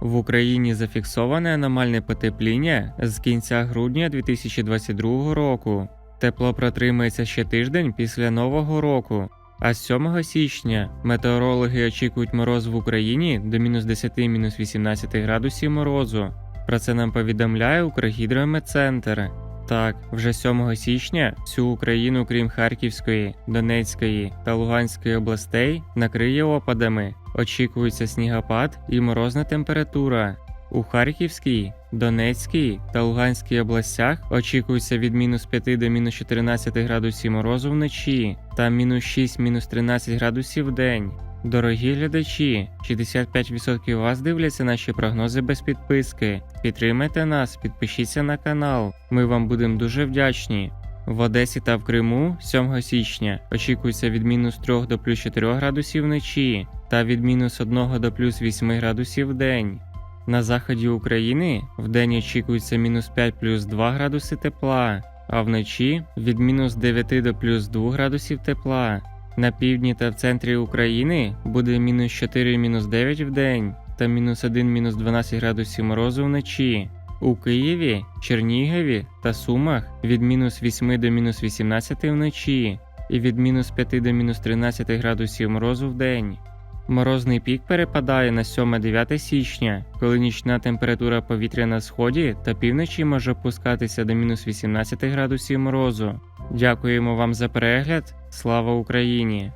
В Україні зафіксоване аномальне потепління з кінця грудня 2022 року. Тепло протримається ще тиждень після Нового року. А з 7 січня метеорологи очікують мороз в Україні до мінус 10-18 градусів морозу. Про це нам повідомляє Укргідрометцентр. Так, вже 7 січня всю Україну, крім Харківської, Донецької та Луганської областей, накриє опадами. Очікується снігопад і морозна температура. У Харківській, Донецькій та Луганській областях очікується від мінус 5 до мінус 14 градусів морозу вночі та мінус 6 мінус 13 градусів в день. Дорогі глядачі, 65% вас дивляться наші прогнози без підписки. Підтримайте нас, підпишіться на канал. Ми вам будемо дуже вдячні. В Одесі та в Криму 7 січня очікується від мінус 3 до плюс 4 градусів вночі та від мінус 1 до плюс 8 градусів в день. На заході України вдень очікується мінус 5 плюс 2 градуси тепла, а вночі від мінус 9 до плюс 2 градусів тепла. На півдні та в центрі України буде мінус 4 мінус 9 в день та мінус 1 мінус 12 градусів морозу вночі. У Києві, Чернігові та Сумах від мінус 8 до мінус 18 вночі і від мінус 5 до мінус 13 градусів морозу в день. Морозний пік перепадає на 7-9 січня, коли нічна температура повітря на сході та півночі може опускатися до мінус 18 градусів морозу. Дякуємо вам за перегляд. Слава Україні!